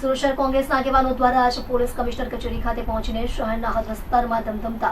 સુરત કોંગ્રેસના આગેવાનો દ્વારા આજે પોલીસ કમિશનર કચેરી ખાતે પહોંચીને શહેરના હદ ધમધમતા.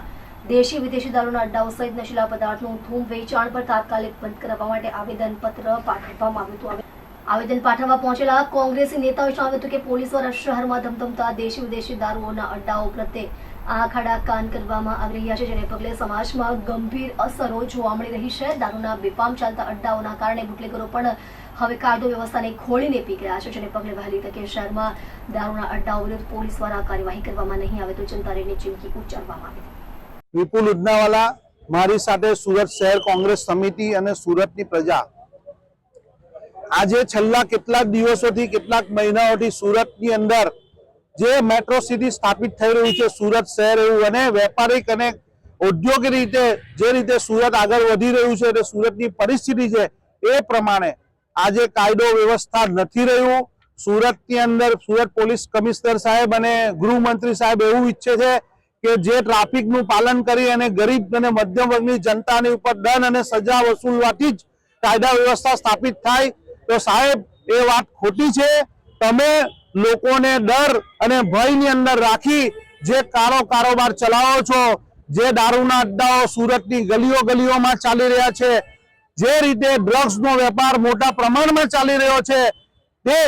દેશી વિદેશી દારૂના અડ્ડાઓ સહિત નશીલા પદાર્થનું ધૂમ વેચાણ પર તાત્કાલિક બંધ કરાવવા માટે આવેદનપત્ર પાઠવવામાં આવ્યું હતું. આવેદન પાઠવવા પહોંચેલા કોંગ્રેસી નેતાઓએ જણાવ્યું હતું કે પોલીસ દ્વારા શહેરમાં ધમધમતા દેશી વિદેશી દારૂઓના અડ્ડાઓ પ્રત્યે આંખ ખાડા કાન કરવામાં આવી રહ્યા છે, જેને પગલે સમાજમાં ગંભીર અસરો જોવા મળી રહી છે. દારૂના બેફામ ચાલતા અડ્ડાઓના કારણે બુટલેગરો પણ હવે કાયદો વ્યવસ્થાને ખોળીને પી ગયા છે, જેને પગલે વહેલી તકે શહેરમાં દારૂના અડ્ડાઓ વિરુદ્ધ પોલીસ દ્વારા કાર્યવાહી કરવામાં નહીં આવે તો જનતારેની ચીમકી ઉચ્ચારવામાં આવી. વિપુલ ઉદનાવાલા, મારી સાથે સુરત શહેર કોંગ્રેસ સમિતિ અને સુરતની પ્રજા. આજે છેલ્લા કેટલાક દિવસોથી, કેટલાક મહિનાઓથી સુરતની અંદર જે મેટ્રો સિટી સ્થાપિત થઈ રહ્યું છે, સુરત શહેર એવું અને વેપારિક અને ઔદ્યોગિક રીતે જે રીતે સુરત આગળ વધી રહ્યું છે અને સુરતની પરિસ્થિતિ છે એ પ્રમાણે આજે કાયદો વ્યવસ્થા નથી રહ્યું. સુરતની અંદર સુરત પોલીસ કમિશનર સાહેબ અને ગૃહમંત્રી સાહેબ એવું ઈચ્છે છે કે જે ટ્રાફિકનું પાલન કરી અને ગરીબ અને મધ્યમ વર્ગની જનતાની ઉપર દંડ અને સજા વસૂલવાથી જ કાયદા વ્યવસ્થા સ્થાપિત થાય. તો સાહેબ, એ વાત ખોટી છે. તમે લોકોને ડર અને ભયની અંદર રાખી જે કાળો કારોબાર ચલાવો છો, જે દારૂના અડ્ડાઓ સુરતની ગલીઓ ગલીઓમાં ચાલી રહ્યા છે, જે રીતે ડ્રગ્સનો વેપાર મોટા પ્રમાણમાં ચાલી રહ્યો છે, તે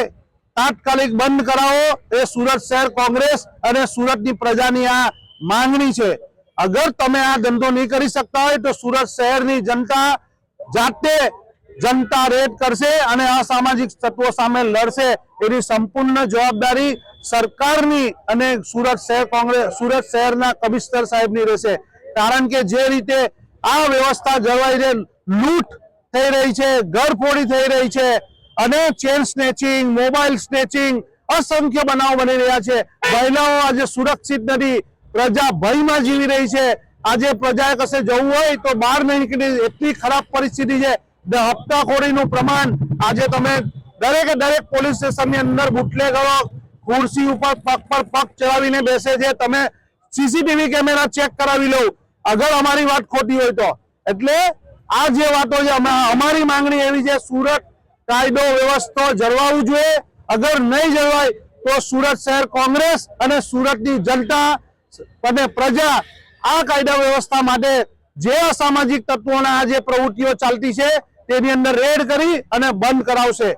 તાત્કાલિક બંધ કરાવો, એ સુરત શહેર કોંગ્રેસ અને સુરતની પ્રજાની આ માંગણી છે. અગર તમે આ ધંધો નહીં કરી શકતા હોય તો સુરત શહેરની જનતા જાતે જનતા રેડ કરશે અને અસામાજિક તત્વો સામે લડશે એની સંપૂર્ણ જવાબદારી સરકારની અને સુરત શહેર કોંગ્રેસ, સુરત શહેરના કમિશનર સાહેબની રહેશે. કારણ કે જે રીતે આ વ્યવસ્થા જળવાઈ રહે, લૂંટ થઈ રહી છે, ઘરફોડી થઈ રહી છે અને ચેન સ્નેચિંગ, મોબાઈલ સ્નેચિંગ અસંખ્ય બનાવ બની રહ્યા છે. મહિલાઓ આજે સુરક્ષિત નથી, પ્રજા ભયમાં જીવી રહી છે. આજે પ્રજાએ કશે જવું હોય તો બહાર નહીં નીકળી, એટલી ખરાબ પરિસ્થિતિ છે. હપ્તાખોરીનું પ્રમાણ આજે તમે દરેકે દરેક પોલીસ સ્ટેશનની અંદર બુટલેગરો, ખુરશી ઉપર પગ પર પગ ચડાવીને બેસે છે. તમે સીસીટીવી કેમેરા ચેક કરાવી લો. અગર અમારી વાત ખોટી હોય તો. એટલે આ જે વાતો છે અમારી માંગણી એવી છે, સુરત કાયદો વ્યવસ્થા જળવાવું જોઈએ. અગર નહીં જળવાય, તો સુરત શહેર કોંગ્રેસ અને સુરતની જનતા અને પ્રજા આ કાયદા વ્યવસ્થા માટે જે અસામાજિક તત્વોના આ જે પ્રવૃત્તિઓ ચાલતી છે તેની અંદર રેડ કરી અને બંધ કરાવશે.